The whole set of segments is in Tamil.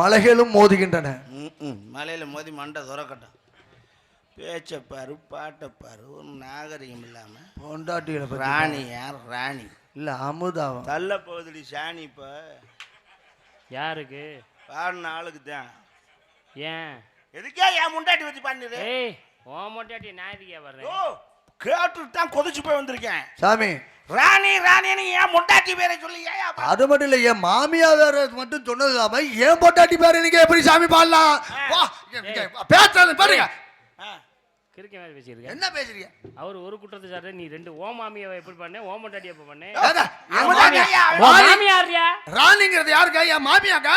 மலைகளும் மோதுகின்றன. ம்ம். மலையில மோதி மண்டை துறக்கட்டும். பேச்சை பாரு பாட்டை பாரு ஒரு நாகரிகம் இல்லாம. பொண்டாட்டிகளை ராணி யார்? ராணி. இல்ல அமுதாவம். தள்ள போகுதுடி சாணி இப்ப. யாருக்கு? பாடின ஆளுக்கு தான். ஏன்? எதுக்கே என் முண்டாட்டி வச்சு பண்ணிடு ஏய் ஓ மொட்டாட்டி நான் இதுக்கே வர்றேன் ஓ கேட்டுட்டு தான் கொதிச்சு போய் வந்திருக்கேன். சாமி ராணி ராணின்னு ஏன் முண்டாட்டி பேரை சொல்லி ஏன் அது மட்டும் இல்ல என் மாமியா வேற மட்டும் சொன்னது இல்லாம ஏன் பொண்டாட்டி பேரு நீங்க எப்படி சாமி பாடலாம்? வா, பேசுறது பாருங்க. ஆ. கிறுக்க மாதிரி பேசியிருக்கேன் என்ன பேசுறீங்க? அவர் ஒரு குற்றத்தை சார் நீ ரெண்டு ஓ மாமியாவை எப்படி பண்ண ஓ மொட்டாட்டி எப்ப பண்ண? ஏங்க, என் அவன் மாமியா- ஐயா, ஓ ராணி- மாமியாரியா ராணிங்கிறது யாருக்கா? என் மாமியாக்கா?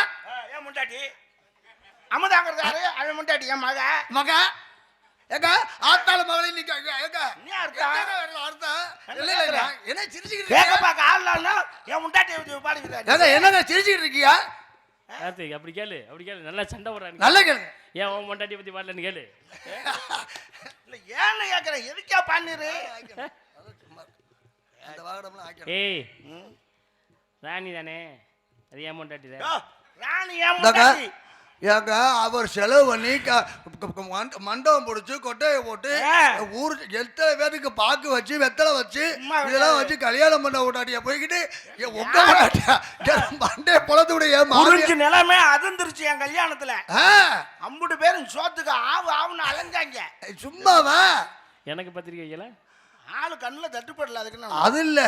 ஏன் முண்டாட்டி அமுதாங்கிறது யாரு? அவன் முண்டாட்டி என் மக. மக? ஏங்க ஆத்தாள மகளே நீங்க ஏங்க, நீ என்ன சிரிச்சுக்கிட்டு கேட்க இருக்கீங்க? பார்க்க ஆள் இல்லைன்னா என் முண்டாட்டி ஏங்க என்னங்க சிரிச்சுக்கிட்டு இருக்கீங்க? கார்த்திக் அப்படி கேளு அப்படி கேளு. நல்லா சண்டை போடுறாங்க நல்ல கேளுங்க. ஏன் ஓ மொட்டாட்டி பத்தி பாடலன்னு கேளு. இல்ல ஏன்னு எதுக்கா பண்ணிரு? ஏய். ராணி தானே அது ஏன் மொட்டாட்டி தான். ராணி ஏன் முண்டாட்டி. ஏங்க அவர் செலவு பண்ணி மண்டபம் பிடிச்சி கொட்டையை போட்டு. ஊர் எத்தனை பேருக்கு பாக்கு வச்சு வெத்தலை வச்சு இதெல்லாம். வச்சு கல்யாணம் பண்ண விட்டாட்டியா போய்கிட்டு உங்க விட்டாட்டியா மண்டே பொழத்து விட ஏன் மாமியா- புரிஞ்சு நிலைமை அதிர்ந்துருச்சு என் கல்யாணத்துல. ஆ, அம்புட்டு பேரும் சோத்துக்கு ஆவு ஆவுன்னு அலைஞ்சாங்க. சும்மாவா? எனக்கு பத்திரிக்கை ஆளு கண்ணுல தட்டுப்படல அதுக்கு அது இல்ல.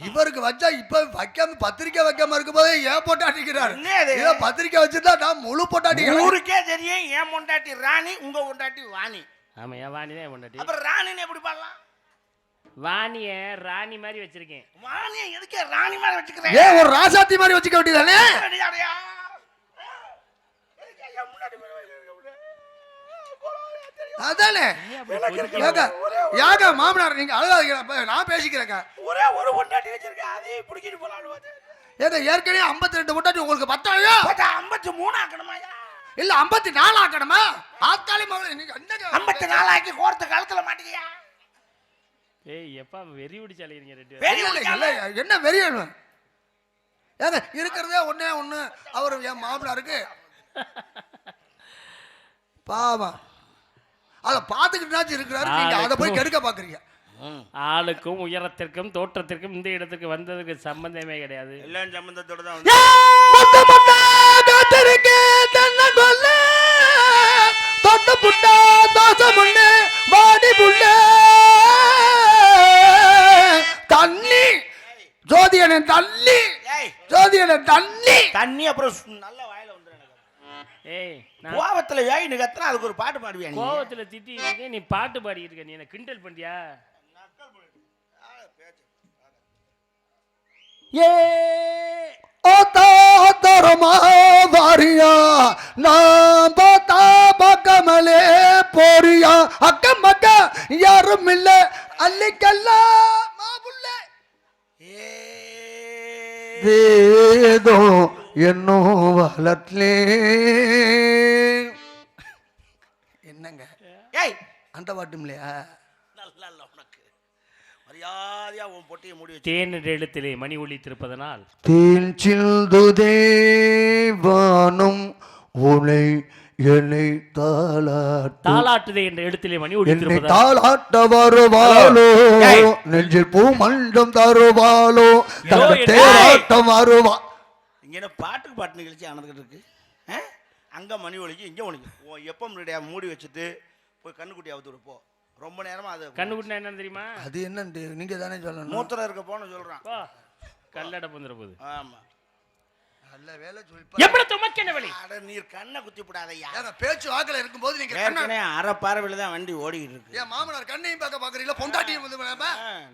இவருக்கு வச்சா இப்ப வைக்காம பத்திரிக்கை வைக்காம இருக்கும் போதே ஏன் போட்டாட்டிக்கிறார் என்ன இது? இதை பத்திரிக்கை வச்சிருந்தா நான் முழு போட்டாட்டிக்கிறேன் ஊருக்கே தெரியும் ஏன் முண்டாட்டி ராணி உங்க முண்டாட்டி வாணி. ஆமா என் வாணி தான் மொட்டாட்டி அப்புறம் ராணின்னு எப்படி பாடலாம்? வாணிய ராணி மாதிரி வச்சிருக்கேன். வாணியை எதுக்கே ராணி மாதிரி வச்சுக்கிறேன்? ஏன் ஒரு ராசாத்தி மாதிரி வச்சுக்க வேண்டியதானே முன்னாடி போய் வைக்கிறீங்க? கொலவெறியா தெரியும். அதானே? ஏங்க ஏங்க மாமனார் நீங்க அழுகாதீங்க. நான் பேசிக்கிறேங்க. ஒரே ஒரு பொண்டாட்டி வச்சிருக்கேன். அதையும் பிடிக்கிட்டு போலான்னு. ஏங்க ஏற்கனவே ஐம்பத்தி ரெண்டு பொட்டாட்டி உங்களுக்கு பத்தாயா? ஐம்பத்தி மூணு ஆக்கணுமாயா இல்ல ஐம்பத்தி நாலு ஆக்கணுமா? ஆத்தாளி மகள் ஐம்பத்தி நாலு ஆக்கி கோர்த்து கழுத்துல மாட்டிக்கியா? ஏய் எப்பா வெறி பிடிச்சு ரெண்டு பேரும். வெறி என்ன வெறியணும் ஏங்க இருக்கிறதே ஒண்ணே ஒண்ணு. அவர் என் மாமனாருக்கு. பாவம். அதை பார்த்துக்கிட்டாச்சும் இருக்கிறாரு. நீங்க அதை போய் கெடுக்க பாக்குறீங்க. ஆளுக்கும் உயரத்திற்கும் தோற்றத்திற்கும் இந்த இடத்துக்கு வந்ததுக்கு சம்பந்தமே கிடையாது. எல்லாம் சம்பந்தத்தோட தான் தொட்டு புட்டா தோசை முன்னு வாடி புள்ள. தண்ணி. ஜோதியனை தள்ளி ஏய். ஜோதியனை தள்ளி தண்ணி அப்புறம் நல்ல எனக்கு ஏய் கத்துனா அதுக்கு ஒரு பாட்டு பாடுவியா நீ? கோவத்துல திட்டி இருக்கேன் நீ பாட்டு பாடி இருக்க நீ என்ன கிண்டல் பண்ணியா ஏ ஓத்தா தரமா வாரியா நான் பார்த்தா பக்கமலே போறியா அக்கம் பக்கம் யாரும் இல்ல அள்ளிக்கெல்லாம் மாபுள்ள வேதோ என்னும் வளர்த்தே என்னங்க? ஏய்! அந்த பாட்டும் இல்லையா நல்லா இல்ல உனக்கு. மரியாதையா உன் பொட்டியை மூடி வச்சு. தேனிட எழுத்திலே மணி ஒலித்திருப்பதனால் தேன் சிந்து தேவானும் உனை என்னை தாளாட்டு தாலாட்டுதே என்ற எழுத்திலே மணி என்னை தாளாட்ட வருவாளோ. நெஞ்சில் பூ மண்டம் தருவாளோ. தேராட்டம் வருவா இங்க என்ன பாட்டுக்கு பாட்டு நிகழ்ச்சி ஆனதுக்கிட்டு இருக்கு? ஆ? அங்க மணி ஒலிக்கு இங்க ஒலிக்கு ஓ எப்போ ரெடியா மூடி வச்சுட்டு போய் கண்ணுக்குட்டி அவுத்து போ. ரொம்ப நேரமா அது கண்ணுக்குட்டினா என்னன்னு தெரியுமா? அது என்னன்னு நீங்க தானே சொல்லணும். மூத்திரம் இருக்க போன்னு சொல்றான். போ. கல்லட புந்துற போகுது ஆமா. நல்ல வேலை சொல்லி வழி? அட நீர் கண்ணை குத்தி விடாதய்யா ஏங்க பேச்சு வாக்கில் இருக்கும்போது நீங்க கண்ணா- ஏற்கனவே அரை பார்வையில தான் வண்டி ஓடிக்கிட்டு இருக்கு. என் மாமனார் கண்ணையும் பார்க்க பாக்குறீங்களா பொண்டாட்டியும் வந்து வேணாமா?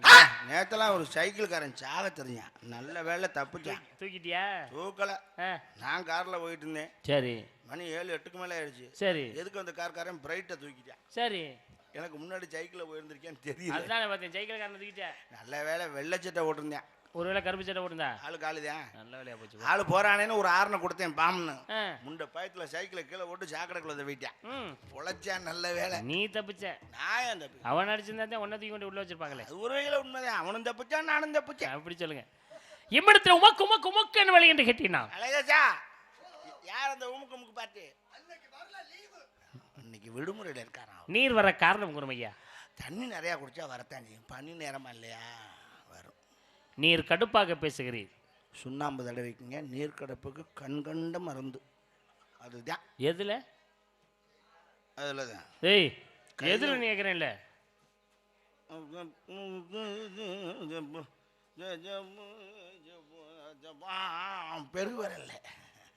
ஆ, நேத்தெல்லாம் ஒரு சைக்கிள்காரன் சாக தெரிஞ்சான். நல்ல வேலை தப்பிச்சான். தூக்கிட்டியா? தூக்கல. ஆ, நான் கார்ல போயிட்டு இருந்தேன். சரி. மணி ஏழு எட்டுக்கு மேலே ஆயிடுச்சு. சரி. எதுக்கு அந்த கார்காரன் பிரைட்டை தூக்கிட்டான்? சரி. எனக்கு முன்னாடி சைக்கிளில் போயிருந்திருக்கேன்னு தெரியல. அதுதானே பார்த்தேன் சைக்கிள் காரன் தூக்கிட்டேன். நல்ல வேலை வெள்ளை சட்டை ஓட்டிருந்தேன். ஒருவேளை கருப்பு சட்டை போட்டுருந்தா? ஆளு காலுதான் நல்ல வேலையா போச்சு. ஆளு போறானேன்னு ஒரு ஆரணை கொடுத்தேன் பாம்னு. முண்டை பயத்துல சைக்கிளை கீழே போட்டு சாக்கடைக்குள்ள தவிட்டான் ம். பொழைச்சான் நல்ல வேலை. நீ தப்பிச்ச. நான் ஏன் தப்பி? அவன் அடிச்சிருந்தா தான் உன்னை தூக்கி கொண்டு உள்ள வச்சிருப்பாங்களே. ஒரு வகையில் உண்மைதான். அவனும் தப்பிச்சான் நானும் தப்பிச்சேன். அப்படி சொல்லுங்க. இம்மிடத்துல உமக்கு உமக்கு உமக்கு என்ன வழி என்று கேட்டீங்கன்னா? அழகேசா யார் அந்த உமுக்கு உமுக்கு பாட்டு? இன்னைக்கு விடுமுறையில் இருக்காராம். நீர் வர காரணம் குருமையா தண்ணி நிறையா குடிச்சா வரத்தான் செய்யும். பனி நேரமா இல்லையா? நீர் கடுப்பாக பேசுகிறீர். சுண்ணாம்பு தடவைக்குங்க நீர்க்கடப்புக்கு கண்கண்ட மருந்து. அதுதான். எதுல? அதில் தான் ஏய் எதுல கேட்குறேன்ல பெருவரல்ல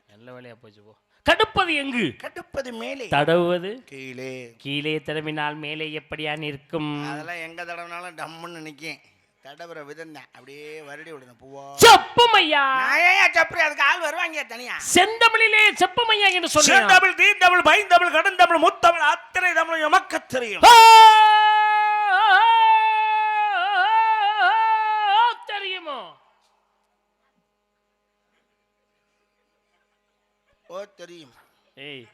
நல்ல வேலையா போச்சு போ. கடுப்பது எங்கு? கட்டுப்பது மேலே. தடவுவது? கீழே. கீழே தடவினால் மேலே எப்படியா நிற்கும்? அதெல்லாம் எங்க தடவினாலும் டம்முன்னு நிற்கும் தடவுற விதம் தான் அப்படியே வருடி விடணும் பூவா. செப்பும் ஐயா ஏன் சப்பரி அதுக்கு ஆள் வருவாங்க தனியா? செந்தமிழிலே செப்பும் ஐயா என்று சொன்னேன் தமிழ் தீ தமிழ் பைந்தமிழ் கடுந்தமிழ் முத்தமிழ் அத்தனை தமிழ் எமக்க தெரியும். தெரியுமோ? ஓ தெரியும். ஏய்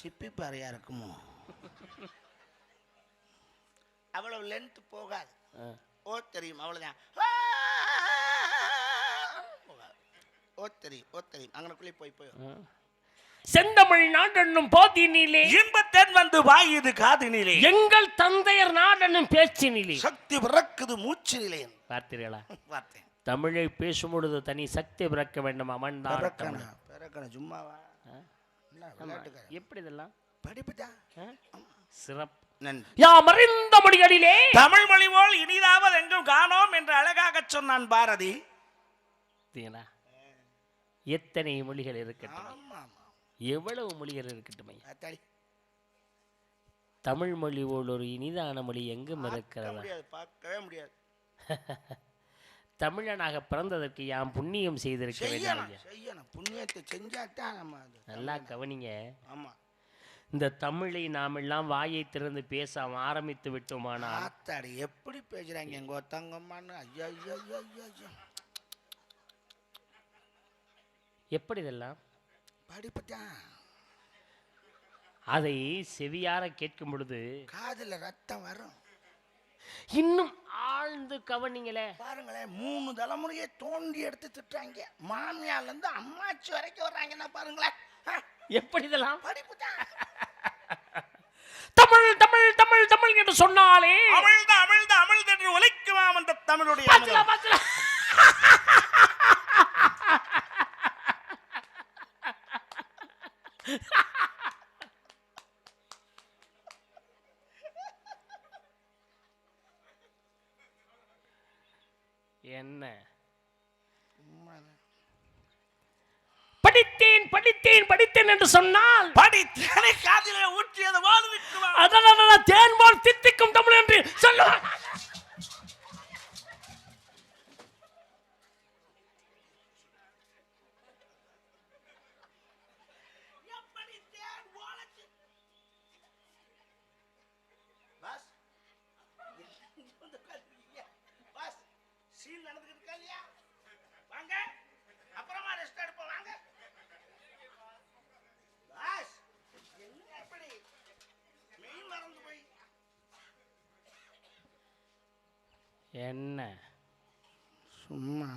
சிப்பி இருக்குமோ அவ்வளவு லென்த் போகாது ஓ தெரியும் அவ்வளவுதான் போகாது. ஓ தெரியும் ஓ தெரியும் அங்கனக்குள்ளே போய் போய் செந்தமிழ் நாடென்னும் போதினிலே இன்பத்தன் வந்து வாயுது காதினிலே எங்கள் தந்தையர் நாடென்னும் பேச்சினிலே சக்தி பிறக்குது மூச்சு நிலையன் பார்த்தீர்களா பார்த்தேன் தமிழை பேசும் பொழுது தனி சக்தி பிறக்க வேண்டும் அமர்ந்தார் பிறக்கணா பிறக்கணா சும்மாவா எப்படி இதெல்லாம்? படிப்புதான் ஆ? சிறப்பு. நன்றி. யாம் அறிந்த மொழிகளிலே தமிழ் மொழி போல் இனிதாவது எங்கும் காணோம் என்று அழகாக சொன்னான் பாரதி? எத்தனை மொழிகள் இருக்கட்டும் எவ்வளவு மொழிகள் இருக்கட்டும் தமிழ் மொழி போல் ஒரு இனிதான மொழி எங்கும் இருக்கிறதா? பார்க்கவே முடியாது. தமிழனாக பிறந்ததற்கு யாம் புண்ணியம் செய்திருக்க வேண்டும் செய்யணும். புண்ணியத்தை செஞ்சாதான் நம்ம நல்லா கவனிங்க. ஆமா. இந்த தமிழை நாம் எல்லாம் வாயை திறந்து பேச ஆரம்பித்து விட்டோமானால் ஆத்தாடி எப்படி பேசுறாங்க எங்க ஒருத்தங்கம்மான்னு ஐயா ஐயா ஐயா ஐயா ஐயா. எப்படி இதெல்லாம்? படிப்பு தான் அதை செவியார கேட்கும் பொழுது காதுல ரத்தம் வரும். இன்னும் ஆழ்ந்து கவனிங்களே. பாருங்களேன் மூணு தலைமுறையை தோண்டி எடுத்து திட்டுறாங்க. மாமியார்ல இருந்து அம்மாச்சி வரைக்கும் வர்றாங்கன்னா பாருங்களேன். எப்படி இதெல்லாம்? படிப்பு தான். தமிழ் தமிழ் தமிழ் தமிழ் என்று சொன்னாலே அமிழ்த அமிழ்த அமிழ்த என்று உழைக்குவாம் அந்த தமிழுடைய பாத்துலா, அமிழ்தம். பாத்துலா. என்ன படித்தேன் படித்தேன் படித்தேன் என்று சொன்னால் படித்தேனை காதிலே ஊற்றியது வாழ்விக்குவாம் அதனால தேன்பால் தித்திக்கும் தமிழ் என்று சொல்லுவார் பாஸ் இங்க வந்து உட்கார்ந்திருக்கீங்க. பாஸ் சீன் நடந்துக்கிட்டு இருக்கா இல்லையா வாங்க அப்புறமா ரெஸ்ட் எடுப்போம் வாங்க பாஸ் என்ன எப்படி மெய் மறந்து போய் என்ன? சும்மா.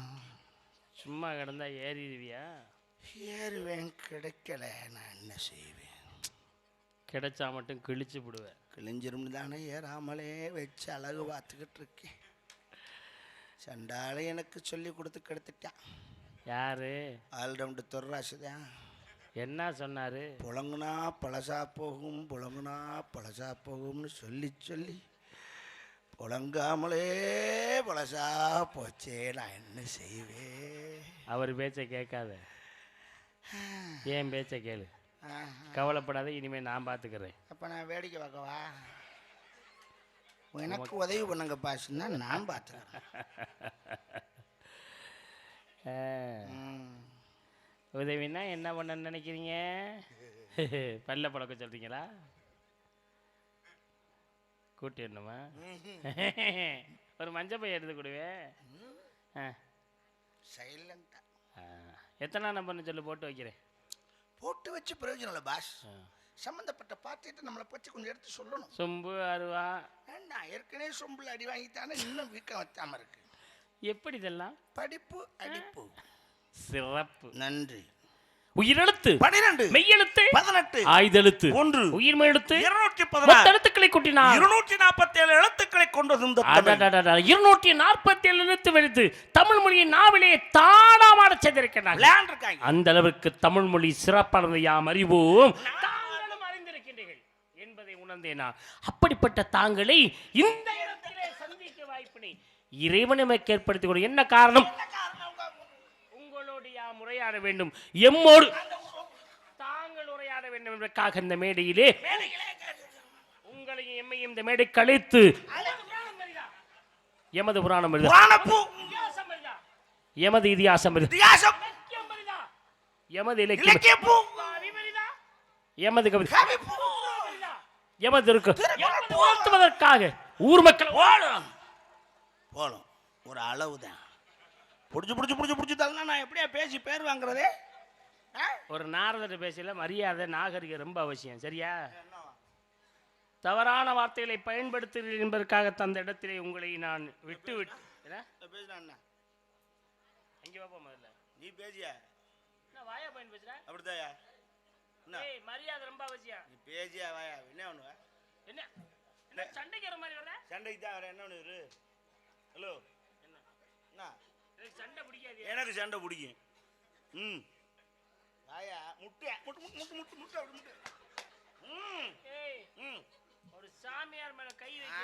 சும்மா கிடந்தா ஏறிடுவியா? ஏறுவேன் கிடைக்கல. நான் என்ன செய்வேன்? கிடைச்சா மட்டும் கிழிச்சு விடுவேன் கிழிஞ்சிரும் தானே ஏறாமலே வச்சு அழகு பார்த்துக்கிட்டு இருக்கேன். சண்டாளை எனக்கு சொல்லி கொடுத்து கெடுத்துட்டான் யாரு? ஆல்ரவுண்டு தொர்ராசு தான் என்ன சொன்னாரு? புழங்குனா பழசா போகும் புழங்குனா பழசா போகும்னு சொல்லி சொல்லி புழங்காமலே பழசா போச்சே நான் என்ன செய்வேன்? அவர் பேச்சை கேட்காத. ஏன் பேச்சை கேளு. கவலைப்படாத இனிமே நான் பார்த்துக்கிறேன் அப்ப நான் வேடிக்கை பார்க்கவா? எனக்கு உதவி பண்ணுங்க பாசுன்னா நான் பார்த்துக்கிறேன் ம். உதவினா என்ன பண்ண நினைக்கிறீங்க? பல்ல பழக்க சொல்றீங்களா? கூட்டி வரணுமா ஒரு மஞ்சள் பை எடுத்து கொடுவேன் சைலண்டா. ஆ. எத்தனை நம்பர்னு சொல்லி போட்டு வைக்கிறேன். போட்டு வச்சு பிரயோஜனம் இல்லை பாஸ். சம்மந்தப்பட்ட பார்த்துட்டு நம்மளை பற்றி கொஞ்சம் எடுத்து சொல்லணும். சொம்பு அருவா. ஏன்னா ஏற்கனவே சொம்பில் அடி வாங்கித்தானே இன்னும் வீக்கம் வத்தாம இருக்கு. எப்படி இதெல்லாம்? படிப்பு அடிப்பு. சிறப்பு. நன்றி. உயிரெழுத்து. பனிரெண்டு மெய்யெழுத்து. பதினெட்டு. ஆயுதெழுத்து. ஒன்று. உயிர்மை எழுத்து இருநூற்றி பதினாறு. எழுத்துக்களை கூட்டினார். இருநூற்றி நாற்பத்தி ஏழு எழுத்துக்களை கொண்டது இந்த தமிழ். இருநூற்றி நாற்பத்தி ஏழு எழுத்து வெடித்து தமிழ் மொழியை நாவிலே தானாமாட செய்திருக்கிறார் அந்த அளவிற்கு தமிழ் மொழி சிறப்பானது யாம் அறிவோம் தாங்களும் அறிந்திருக்கின்றீர்கள் என்பதை உணர்ந்தேன்? அப்படிப்பட்ட தாங்களை இந்த இடத்திலே சந்திக்க வாய்ப்பினை இறைவன் எமக்கு ஏற்படுத்திக் கொடு. என்ன காரணம்? உரையாட வேண்டும். எம்மோடு தாங்கள் உரையாட வேண்டும் என்பதற்காக இந்த மேடையிலே உங்களையும் எம்மையும் இந்த மேடை கழித்து எமது புராணம் எமது இதிகாசம் எமது இலக்கியம் எமது கவிதை எமது இருக்கு. ஊர் மக்கள் போலும் ஒரு அளவுதான் புடிச்சு புடிச்சு புடிச்சு புடிச்சு தள்ளனா நான் எப்படியா பேசி பேர் வாங்குறதே? ஒரு நாரதர் பேசல மரியாதை நாகரிகம் ரொம்ப அவசியம் சரியா? தவறான வார்த்தைகளை பயன்படுத்துகிறீர்கள் என்பதற்காக தந்த இடத்திலே உங்களை நான் விட்டு விட்டு அங்கே வாப்பா முதல்ல. நீ பேசியா? என்ன வாயா பயன் பேசுற? அப்படித்தாயா? ஏய் மரியாதை ரொம்ப அவசியம். நீ பேசியா வாயா? என்ன பண்ணுவ? என்ன? என்ன சண்டைக்கு வர மாதிரி வர சண்டைக்கு தான் வர என்ன பண்ணுரு ஹலோ என்ன? என்ன எனக்கு சண்டை பிடிக்காது. எனக்கு சண்டை பிடிக்கும். ம். வாயா முட்டு முட்டு முட்டு முட்டு முட்டு முட்டு அப்படி முட்டு. ம். ஏய் ம். ஒரு சாமியார் மேல கை வைக்க.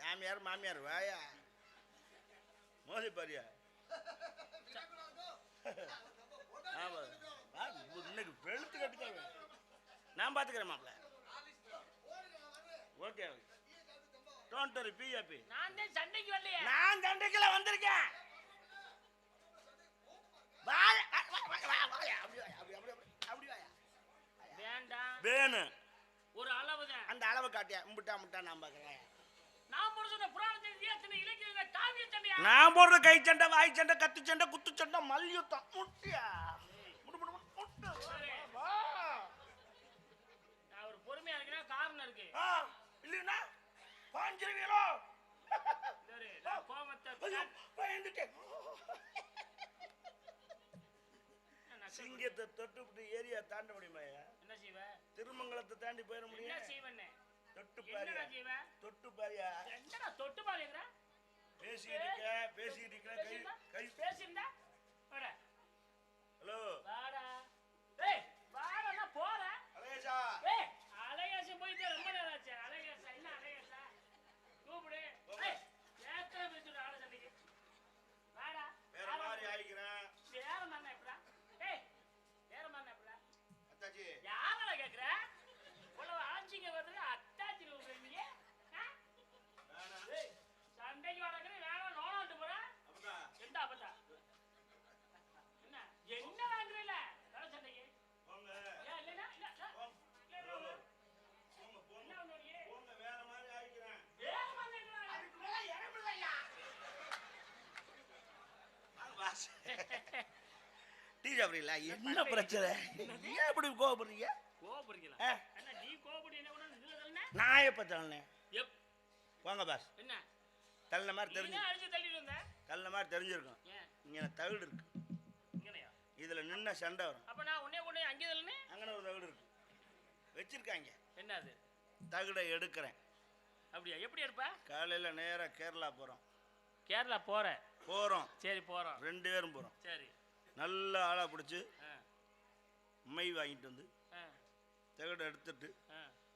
சாமியார் மாமியார் வாயா. மோதி பாரியா இன்னைக்கு வெளுத்து கட்டிக்க நான் பார்த்துக்கிறேன் மாப்பிள்ள. ஓகே. டோன்ட் வரி பிஏபி நான் தான் சண்டைக்கு வரலையே. நான் தண்டைக்குள்ள வந்திருக்கேன். வேண்டாம் வேணும் ஒரு அளவுதான். அந்த அளவை காட்டியா முட்டா முட்டா நான் பார்க்குறேன் நான் போடுற கை சண்டை வாய் சண்டை கத்து சண்டை குத்து சண்டை மல்யுத்தம் முட்டியா? ஒரு பொறுமையா இருக்கிறேன் காரணம் இருக்கு. இல்லைன்னா பாஞ்சிருவீங்களோ? கோபத்தை பயந்துட்டேன் நான் சொல்றேன். சிங்கத்தை தொட்டுவிட்டு ஏரியா தாண்ட முடியுமாயா என்ன செய்வ? திருமங்கலத்தை தாண்டி போயிட என்ன முடியும்? செய்வன்னு? தொட்டு என்னடா பாரியா. தொட்டு பாரியா. என்னடா தொட்டு பாருங்கிற பேசிட்டு இருக்க பேசிட்டு இருக்க கை வாட ஹலோ ஏய் வாடா நான் போறேன் அழகேஷா ஏய் அழகேசன் போயிட்டு ரொம்ப நேரம் ஆச்சு அழகேசா என்ன அழகேசா கூப்பிடு ஏய் ஏத்தனை பேசுற ஆளு சண்டைக்கு வாடா வேற மாதிரி ஆயிக்கிறேன் வேற மாதிரி எப்படா ஏய் வேற மாதிரி எப்படா அத்தாச்சி யாரடா கேக்குற இவ்வளவு ஆட்சிங்க வருது அத்தாச்சி நீங்க ஆ? ஏய், சண்டைக்கு வடக்குற வேணாம் நோனாட்டு போற அப்படிதான் எந்த அப்பதா என்ன என்ன வாங்குறீல வேற சண்டைக்கு போங்க ஏன் இல்லைன்னா இல்ல இல்ல. இல்ல, இல்ல, இல்ல. போங்க போங்க என்ன பண்ணுவீங்க? போங்க வேற மாதிரி ஆயிக்கிறேன் வேற மாதிரி என்னடா? டீ சாப்பிடுறீங்களா என்ன பிரச்சனை? ஏன் இப்படி கோவப்படுறீங்க? கோவப்படுறீங்களா? நீ தள்ளின? நான் எப்ப தள்ளனேன்? எப். போங்க பாஸ் என்ன? தள்ள மாதிரி தெரிஞ்சு. தான் அடிச்சு தள்ளிட்டு வந்த? தள்ள மாதிரி தெரிஞ்சிருக்கும். இங்கே தகுடு இருக்கு. இதுல நின்ன சண்டை வரும். அப்ப நான் உன்னே கொண்டே அங்கே தள்ளினே அங்கே ஒரு தகுடு இருக்கு. வச்சிருக்காங்க. என்ன அது? தகுடை எடுக்கிறேன். அப்படியா? எப்படி எடுப்ப? காலையில நேரா கேரளா போறோம். கேரளா போற? போறோம். சரி போறோம். ரெண்டு பேரும் போறோம். சரி. நல்ல ஆளா பிடிச்சி மை வாங்கிட்டு வந்து தகுடை எடுத்துட்டு.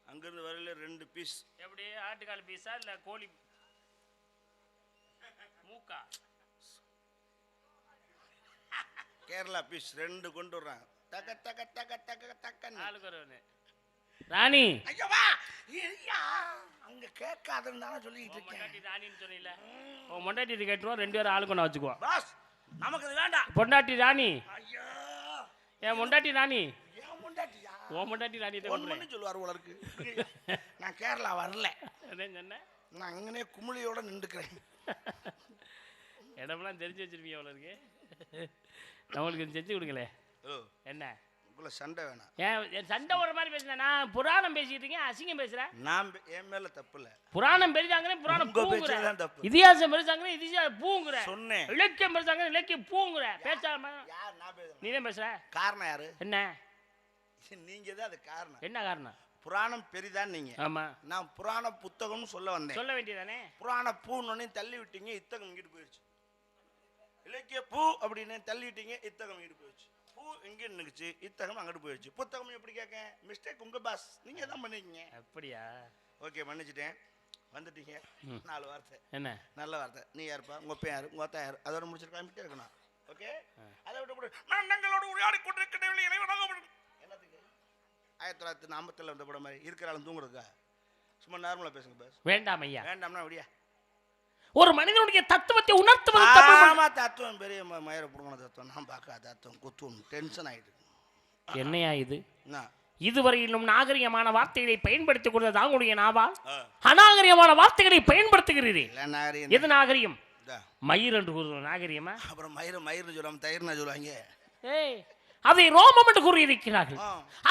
அங்கிருந்து வரையில ரெண்டு பீஸ் எப்படி ஆட்டுக்கால் பீஸா இல்ல கோழி? மூக்கா? கேரளா பீஸ் ரெண்டு கொண்டு வர்றாங்க. தக்க தக்க தக்க தக்க ஆளுக்கு ஒரு ஒண்ணு. ராணி! ஐயோ வா! ஐயா அங்க கேட்காதுன்னு தானே சொல்லிட்டு இருக்கேன். ராணின்னு சொன்னீல உன் பொண்டாட்டி கேட்டுருவோம் ரெண்டு பேரும் ஆளுக்கு ஒன்று வச்சுக்குவோம் பாஸ்! நமக்கு இது வேண்டாம். பொண்டாட்டி ராணி. ஐயா. என் பொண்டாட்டி ராணி? ஏன் முண்டாட்டியா? உன் பொண்டாட்டி ராணி ஒன்று சொல்லுவார் போல இருக்கு. நான் கேரளா வரல. அதான் சொன்னேன் நான் அங்கனே குமிழியோட நின்றுக்கிறேன். இடமெல்லாம் தெரிஞ்சு வச்சிருப்பீங்க அவ்வளோ இருக்கு. நம்மளுக்கு செஞ்சு கொடுங்களே ஓ. என்ன? உங்களை சண்டை வேணாம். ஏன் சண்டை ஒரு மாதிரி பேசுறேன் நான் புராணம் பேசிட்டு இருக்கேன் அசிங்கம் பேசுறேன் நான் என் மேல தப்பு இல்ல. புராணம் பெரிதாங்கன்னு புராணம் உங்க பூங்குற. பேச்சுதான் தப்பு. இதிகாசம் பெருசாங்கன்னு இதிகாசம் பூங்குற. சொன்னேன். இலக்கியம் பெருசாங்கன்னு இலக்கியம் பூங்குற. பேசாம யார் நான் பேசுறேன் நீ தான் பேசுற? காரணம் யாரு? என்ன? நீங்க தான் அது காரணம். என்ன காரணம்? புராணம் பெரிதான் நீங்க. ஆமா. நான் புராண புத்தகம்னு சொல்ல வந்தேன். சொல்ல வேண்டியதானே? புராண பூன்னு தள்ளி விட்டீங்க இத்தகம் இங்கிட்டு போயிடுச்சு இலக்கிய பூ அப்படின்னு தள்ளி விட்டீங்க இத்தகம் இங்கிட்டு போயிடுச்சு பூ இங்கே நின்றுச்சு இத்தகம் அங்கிட்டு போயிடுச்சு புத்தகம் எப்படி கேட்க மிஸ்டேக் உங்க பாஸ் நீங்க தான் பண்ணிருக்கீங்க. அப்படியா? ஓகே மன்னிச்சிட்டேன். வந்துட்டீங்க. நாலு வார்த்தை. என்ன? நல்ல வார்த்தை. நீ யாருப்பா? உங்க அப்பா யாரு? உங்க அத்தா யாரு? அதோட முடிச்சிட்டு கிளம்பிட்டே இருக்கணும். ஓகே அதை விட்டு கூட நான் தங்களோட உரையாடி கொண்டிருக்கிற இறைவனாக என்னத்துக்கு? ஆயிரத்தி தொள்ளாயிரத்தி நாற்பத்தில் வந்த படம் மாதிரி இருக்கிற ஆளும் தூங்குறதுக்கா? சும்மா நார்மலாக பேசுங்க பாஸ் வேண்டாம் ஐயா. வேண்டாம்னா விடியா. ஒரு மனிதனுடைய தத்துவத்தை உணர்த்துவது. ஆமா தத்துவம் பெரிய மயிரை புடுங்கின தத்துவம். நான் பார்க்காத தத்துவம் குத்துவம் டென்ஷன் ஆயிடுது. என்னையா இது? இதுவரையிலும் நாகரிகமான வார்த்தைகளை பயன்படுத்திக் கொண்டது தாங்களுடைய நாவால் ஆ. அநாகரிகமான வார்த்தைகளை பயன்படுத்துகிறீர்கள் எது நாகரிகம். மயிர் என்று கூறுவது நாகரிகமா? அப்புறம் மயிறு மயிர்னு சொல்லாம தயிர்னு சொல்லுவாங்க. ஏய் அதை ரோமம் என்று கூறியிருக்கிறார்கள்.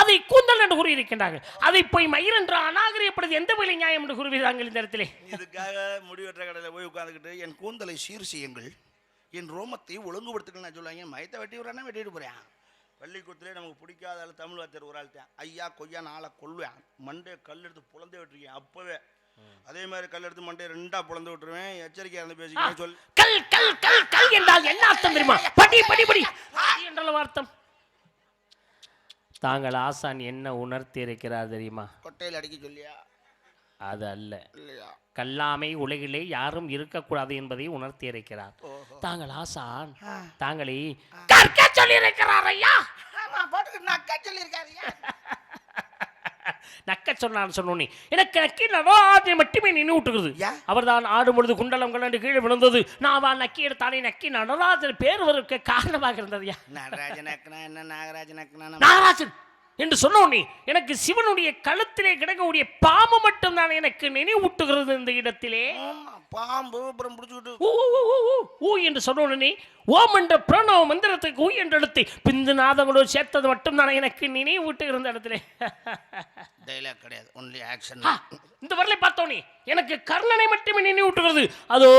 அதை கூந்தல் என்று கூறியிருக்கிறார்கள். அதை போய் மயிர் என்று அநாகரிகப்படுது எந்த வழி நியாயம் என்று கூறுவீர்கள் இந்த இடத்திலே? இதுக்காக முடிவெற்ற கடையில் போய் உட்காந்துக்கிட்டு என் கூந்தலை சீர் செய்யுங்கள். என் ரோமத்தை ஒழுங்குபடுத்துங்கள். நான் சொல்லுவாங்க மயத்தை வெட்டி விடுறானே வெட்டிட்டு போறேன். பள்ளிக்கூடத்திலே நமக்கு பிடிக்காத ஆளு தமிழ் வாத்தியார் ஒரு ஆள்தான் ஐயா கொய்யா நாளை கொள்வேன் மண்டே கல் எடுத்து புலந்தே விட்டுருக்கேன் அப்பவே. அதே மாதிரி கல் எடுத்து மண்டே ரெண்டா புலந்து விட்டுருவேன். எச்சரிக்கையா இருந்து பேசிக்கிறேன் சொல். கல் கல் கல் கல் என்றால் என்ன அர்த்தம் தெரியுமா? படி படி படி. படி என்றால் அர்த்தம்? தாங்கள் ஆசான் என்ன உணர்த்தி இருக்கிறார் தெரியுமா? கொட்டையில் அடிக்க சொல்லியா? அது அல்ல. இல்லையா? கல்லாமை உலகிலே யாரும் இருக்கக்கூடாது என்பதை உணர்த்தி இருக்கிறார் தாங்கள் ஆசான் தாங்களே கற்க சொல்லி இருக்கிறார் ஐயா அக்கா சொல்லியிருக்காருயா நக்க சொன்னான்னு சொன்னோனே எனக்கு நக்கி நடராஜனை மட்டுமே நினைவூட்டுகிறது ஏன்? அவர்தான் ஆடும் பொழுது குண்டலம் கலண்டு கீழே விழுந்தது. நான் வா நக்கி எடுத்தானே நக்கி நடராஜன் பேர் வருவதற்கு காரணமாக இருந்ததுயா நடராஜன் என்ன நாகராஜன் நாகராஜன்! என்று சொன்னோனே எனக்கு சிவனுடைய கழுத்திலே கிடக்கக்கூடிய பாம்பு மட்டும்தான் எனக்கு நினைவூட்டுகிறது இந்த இடத்திலே? பாம்பு அப்புறம் பிடிச்சிக்கிட்டு. ஊ, ஊ, ஊ, என்று சொன்னோடனே ஓம் என்ற பிரணவ மந்திரத்துக்கு ஊ என்ற எழுத்தை பிந்து நாதங்களோடு சேர்த்தது மட்டும்தான் எனக்கு நினைவூட்டுகிறது இடத்திலே? டைலாக் கிடையாது ஒன்லி ஆக்ஷன் இந்த வரலை பார்த்தோனே எனக்கு கர்ணனை மட்டுமே நினைவூட்டுகிறது. அதோ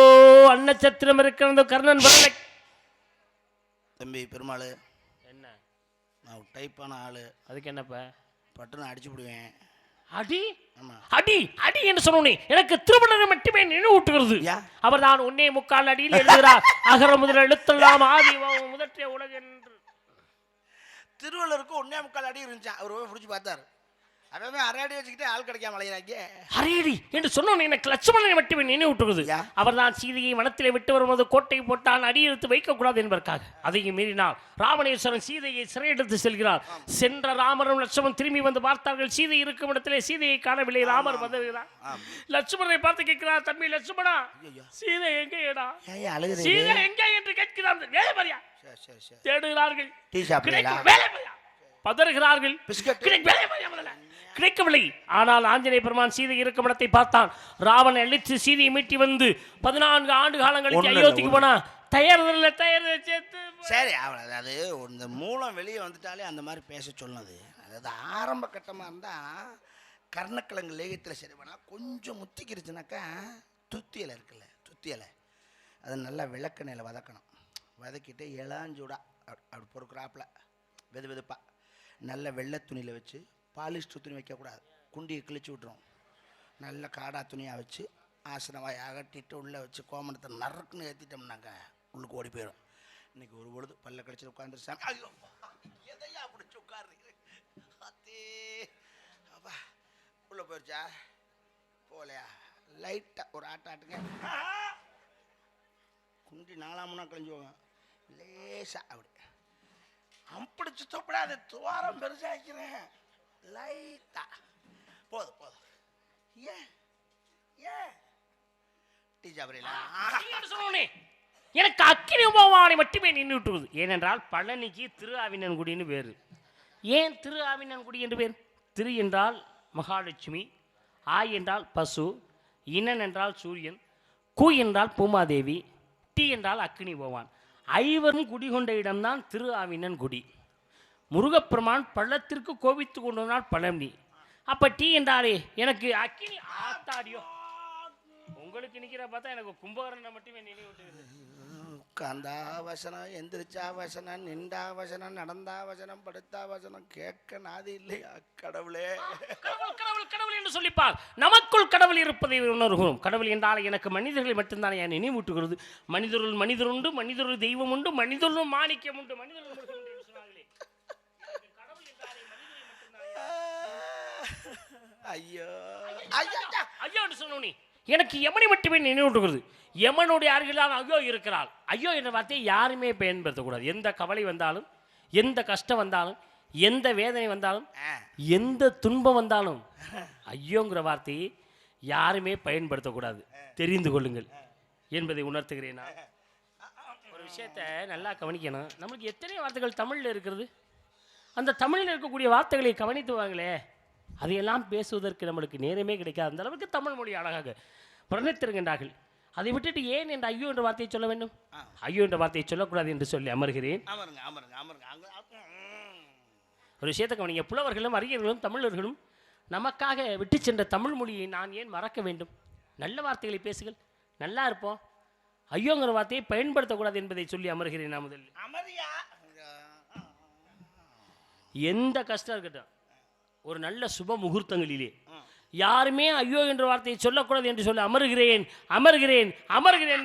அன்னச்சத்திரம் இருக்கிற கர்ணன் வரலை. தம்பி பெருமாள் நான் டைப்பான ஆளு. அதுக்கு என்னப்ப? பட்டுன்னு அடிச்சு விடுவேன் அடி? அடி அடி என்று சொன்னோனே எனக்கு திருவள்ளுவர் மட்டுமே நினைவூட்டுகிறது யா? அவர்தான் உன்னே முக்கால் அடியில் எழுதுகிறார். அகர முதல் எழுத்தெல்லாம் ஆதி முதற்றிய உலகு என்று திருவள்ளூருக்கு ஒன்னே முக்கால் அடி இருந்துச்சான் அவர் போய் பிடிச்சி பார்த்தாரு. அவன் அரை அடி வச்சுக்கிட்டே ஆள் கிடைக்காம அலையிறாங்க. அரேடி என்று சொன்னோன்னே எனக்கு லட்சுமணனை மட்டுமே நினைவூட்டுகிறது யா? அவர்தான் சீதையை வனத்திலே விட்டு வரும்போது கோட்டை போட்டால் அடியெடுத்து வைக்கக்கூடாது என்பதற்காக. அதையும் மீறினார் ராமணேஸ்வரன் சீதையை சிறையெடுத்து செல்கிறார். சென்ற ராமரும் லட்சுமணன் திரும்பி வந்து பார்த்தார்கள். சீதை இருக்கும் இடத்திலே சீதையை காணவில்லை. ராமர் வந்துகிறார். லட்சுமணனை பார்த்து கேட்கிறார் தம்பி லட்சுமணா சீதை ஏன் அழுகுறீங்க சீதை எங்கே என்று கேட்கிறார். வேலை மரியா தேடுகிறார்கள். வேலை பதறுகிறார்கள். வேலை மரியா முதல்ல. கிடைக்கவில்லை. ஆனால் ஆஞ்சநேய பெருமான் சீதை இருக்கும் இடத்தை பார்த்தான். ராவணன் அழித்து சீதையை மீட்டி வந்து பதினான்கு ஆண்டு இல்ல, அயோத்திக்கு ஒண்ணும் போனா தயாரில் தயார் சேர்த்து சரி அவ்வளோ அது இந்த மூலம் வெளியே வந்துட்டாலே அந்த மாதிரி பேச சொன்னது. அதாவது ஆரம்ப கட்டமாக இருந்தால் கர்ணக்கிழங்கு லேகத்தில் சரி பண்ணால் கொஞ்சம் முத்திக்கிருச்சுனாக்கா துத்தி இலை இருக்குல்ல துத்தி இலை. அதை நல்லா விளக்கெண்ணெயில் வதக்கணும். வதக்கிட்டு இளாஞ்சூடா அப்படி அப்படி பொறுக்கிறாப்புல வெது வெதுப்பா. நல்ல வெள்ளை துணியில் வச்சு பாலிஸ்டர் துணி வைக்கக்கூடாது. குண்டியை கிழிச்சு விட்ரும் நல்ல காடா துணியாக வச்சு ஆசனவாய் அகட்டிட்டு உள்ளே வச்சு கோமணத்தை நறுக்குன்னு ஏற்றிட்டோம்னாங்க உள்ளுக்கு ஓடி போயிடும் இன்னைக்கு ஒரு பொழுது பல்ல கழிச்சு உட்காந்துருச்சாங்க ஐயோ எதையா பிடிச்சி உட்காருறீங்க அத்தே அப்பா உள்ளே போயிடுச்சா போகலையா லைட்டாக ஒரு ஆட்ட ஆட்டுங்க. குண்டி நாலாமனா கழிஞ்சு போவேன் லேசா அப்படி. அம்பிடிச்சு தொப்படாது துவாரம் பெருசாக்கிறேன் லைட்டா போதும் போதும் ஏன் ஏன் சொன்னோனே எனக்கு அக்கினி உபவானை மட்டுமே நின்றுட்டுவது ஏனென்றால் பழனிக்கு திரு ஆவினன்குடின்னு பேர். ஏன் திரு ஆவினன்குடி என்று பேர்? திரு என்றால் மகாலட்சுமி ஆய் என்றால் பசு இனன் என்றால் சூரியன் கு என்றால் பூமாதேவி டி என்றால் அக்கினி பவான் ஐவரும் குடிகொண்ட இடம்தான் திரு ஆவினன் குடி. முருகப்பெருமான் பள்ளத்திற்கு கோபித்து கொண்டு வந்தால் பழனி. அப்ப டீ என்றாலே எனக்கு அக்கினி ஆத்தாடியோ. உங்களுக்கு நிக்கிற பார்த்தா எனக்கு கும்பகரனை மட்டுமே நினைவு உட்காந்தா வசனம் எந்திரிச்சா வசனம் நின்றா வசனம் நடந்தா வசனம் படுத்தா வசனம் கேட்க நாதி இல்லையா கடவுளே? கடவுள் கடவுள் கடவுள் என்று சொல்லிப்பார். நமக்குள் கடவுள் இருப்பதை உணர்கிறோம். கடவுள் என்றால் எனக்கு மனிதர்களை மட்டும்தான் என் நினைவூட்டுகிறது? மனிதருள் மனிதர் உண்டு மனிதருள் தெய்வம் உண்டு மனிதருள் மாணிக்கம் உண்டு. மனிதருள் முருகன் உண்டு என்று சொன்னார்களே எனக்கு கடவுள் என்றாலே மனிதரை மட்டும்தான் ஐயோ. ஐயா ஐயோ என்று சொன்னோனே எனக்கு யமனை மட்டுமே நினைவூட்டுகிறது. யமனுடைய அருகில்தான் ஐயோ இருக்கிறாள். ஐயோ என்ற வார்த்தையை யாருமே பயன்படுத்தக்கூடாது. எந்த கவலை வந்தாலும் எந்த கஷ்டம் வந்தாலும் எந்த வேதனை வந்தாலும் எந்த துன்பம் வந்தாலும் ஐயோங்கிற வார்த்தையை யாருமே பயன்படுத்தக்கூடாது. தெரிந்து கொள்ளுங்கள் என்பதை உணர்த்துகிறேன் நான். ஒரு விஷயத்தை நல்லா கவனிக்கணும். நமக்கு எத்தனை வார்த்தைகள் தமிழில் இருக்கிறது. அந்த தமிழில் இருக்கக்கூடிய வார்த்தைகளை கவனித்து வாங்களே. அதையெல்லாம் பேசுவதற்கு நம்மளுக்கு நேரமே கிடைக்காது. அந்த அளவுக்கு தமிழ் மொழி அழகாக பிரணத்திருக்கின்றார்கள் அதை விட்டுட்டு ஏன் என்ற ஐயோ என்ற வார்த்தையை சொல்ல வேண்டும்? ஐயோ என்ற வார்த்தையை சொல்லக்கூடாது என்று சொல்லி அமர்கிறேன். அமருங்க அமருங்க அமருங்க. அங்க ம். ஒரு விஷயத்தை கவனிங்க. புலவர்களும் அறிஞர்களும் தமிழர்களும் நமக்காக விட்டு சென்ற தமிழ் மொழியை நான் ஏன் மறக்க வேண்டும்? நல்ல வார்த்தைகளை பேசுங்கள். நல்லா இருப்போம். ஐயோங்கிற வார்த்தையை பயன்படுத்தக்கூடாது என்பதை சொல்லி அமர்கிறேன் நான் முதலில். அமரியா? எந்த கஷ்டம் இருக்கட்டும். ஒரு நல்ல சுப முகூர்த்தங்களிலே. யாருமே ஐயோ என்ற வார்த்தையை சொல்லக்கூடாது என்று சொல்லி அமர்கிறேன் அமர்கிறேன் அமர்கிறேன்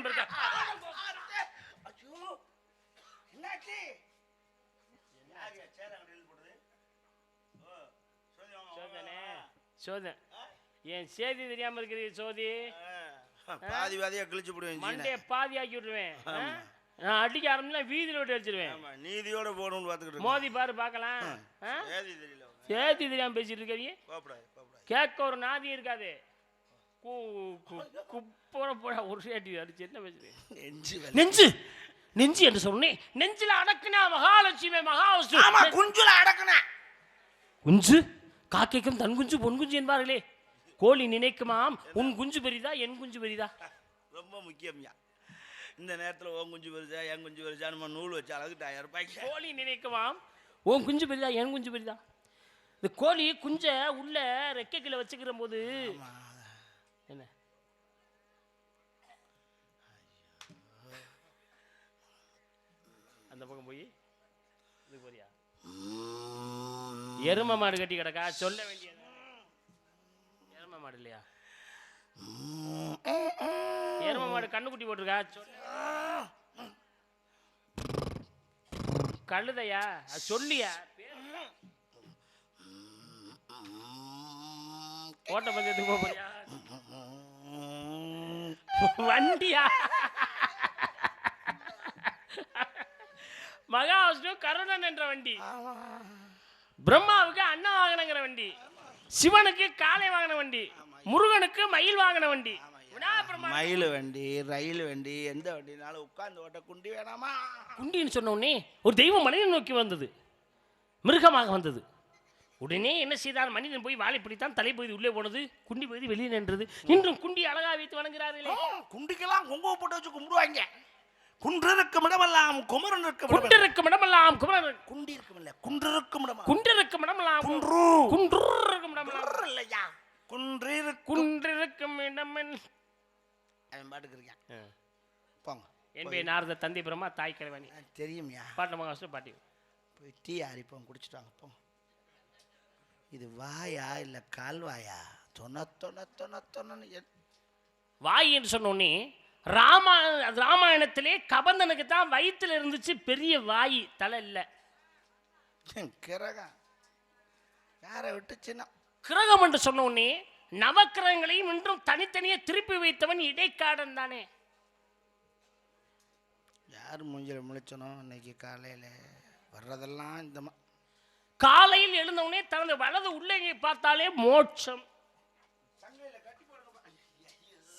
சோதனே என் சேதி தெரியாம இருக்கிறது சோதி. பாதி பாதியா கிழிச்சு போடுவேன் மண்டைய பாதியாக்கி விட்டுருவேன். ஆ? நான் அடிக்க ஆரம்பிச்சா வீதியில் விட்டு அடிச்சிருவேன். நீதியோட போகணும்னு பார்த்துக்கிட்டு மோதி பாரு பார்க்கலாம். தெரியல. அவங்க. சேதி தெரியாம பேசிட்டு கோப்படாது கேட்க ஒரு நாதி இருக்காது. குப்புற போட ஒரு அடி அடிச்சு என்ன பேசுறேன் நெஞ்சு. நெஞ்சு! நெஞ்சு என்று சொன்னேன். நெஞ்சில அடக்குனா மகாலட்சுமி ஆமா மகாவிஷ்ணு குஞ்சுல அடக்குனேன் குஞ்சு? காக்கைக்கும் தன் குஞ்சு பொன் குஞ்சு என்பார்களே. கோழி நினைக்குமாம். உன் குஞ்சு பெரிதா என் குஞ்சு பெரிதா? ரொம்ப முக்கியம்யா. இந்த நேரத்துல ஓன் குஞ்சு பெருசா என் குஞ்சு பெருசா நம்ம நூல் வச்சு ஆயிரம் ரூபாய்க்கு கோழி நினைக்குமாம். உன் குஞ்சு பெரிதா என் குஞ்சு பெரிதா? இந்த கோழி குஞ்சை உள்ள ரெக்கைக்குள்ள வச்சுக்கிற போது என்ன? அந்த பக்கம் போய் இது போறியா? எரும மாடு கட்டி கிடக்கா? சொல்ல வேண்டியது. எரும மாடு இல்லையா? எரும மாடு கண்ணுக்குட்டி போட்டிருக்கா? சொல்ல கழுதையா? சொல்லியா? ஓட்ட பந்தயத்துக்கு போக போறியா? வண்டியா? மகாவிஷ்ணு கருணன் என்ற வண்டி. பிரம்மாவுக்கு அண்ணா வாங்கினங்கிற வண்டி. சிவனுக்கு காளை வாங்கின வண்டி. முருகனுக்கு மயில் வாங்கின வண்டி. மயில் வண்டி ரயில் வண்டி எந்த வண்டினாலும் உட்கார்ந்து ஓட்ட குண்டி வேணாமா? குண்டின்னு சொன்ன உடனே ஒரு தெய்வம் மனிதன் நோக்கி வந்தது. மிருகமாக வந்தது. உடனே என்ன செய்தான் மனிதன் போய் வாழை பிடித்தான் தலை பகுதி உள்ளே போனது குண்டி பகுதி வெளியே நின்றது. இன்றும் குண்டி அழகா வைத்து வணங்குகிறார்களே. குண்டிக்கெல்லாம் குங்குமம் போட்டு வச்சு கும்பிடுவாங்க. குன்று இருக்கும் இடமெல்லாம் குமரன் இருக்கும் குண்டிருக்கும் இடமெல்லாம் குமரன். குண்டி இருக்கும் இல்ல குன்று இருக்கும் இடம் குண்டிருக்கும் இடமெல்லாம். குன்று. குன்றிருக்கும் இடமெல்லாம். குன்று இல்லையா? குன்று இருக்கும் குன்றிருக்கும் இடமென். அவன் பாட்டுக்கு இருக்கான். போங்க. என்பே நாரத தந்தை பிரம்மா தாய் கிழவனி. தெரியும்யா பாட்டு மகாவிஷ்ணு பாட்டி. போய் டீ ஆரிப்போம் குடிச்சிட்டு வாங்க போங்க. இது வாயா இல்ல கால்வாயா தொண தொண தொணன்னு எ- வாய் என்று சொன்ன உடனே ராமா ராமாயணத்திலே கபந்தனுக்கு தான் வயித்துல இருந்துச்சு பெரிய வாய் தலை இல்லை. கிரகம். யாரை விட்டு சின்ன கிரகம் என்று சொன்ன உடனே நவக்கிரகங்களையும் இன்றும் தனித்தனியே திருப்பி வைத்தவன் இடைக்காடன் தானே. யார் மூஞ்சில முழிச்சனோ இன்னைக்கு காலையில வர்றதெல்லாம் இந்த காலையில் எழுந்தவுடனே தனது வலது உள்ளே பார்த்தாலே மோட்சம்.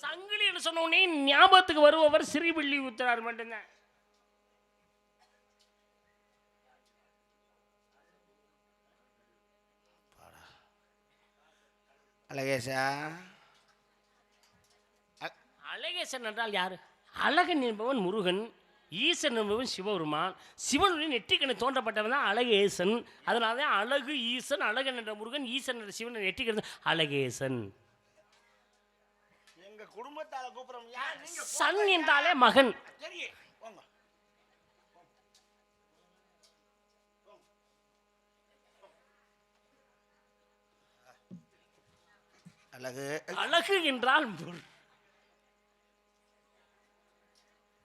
சங்கிலி என்று சொன்ன உடனே ஞாபகத்துக்கு வருபவர் சிறிபிள்ளி ஊத்துறார் மட்டும்தான். அழகேஷா அழகேசன் என்றால் யாரு? அழகன் என்பவன் முருகன். ஈசன் என்பவன் சிவபெருமான். சிவனுடைய நெற்றிக்கணை தோன்றப்பட்டவன் தான் அழகேசன். அதனால தான் அழகு ஈசன் அழகன் என்ற முருகன் ஈசன் என்ற சிவனை நெற்றிக்கிறது அழகேசன். எங்க குடும்பத்தால கூப்பிடுறோம். யா நீங்க சன் என்றாலே மகன். அழகு. அழகு என்றால் முரு-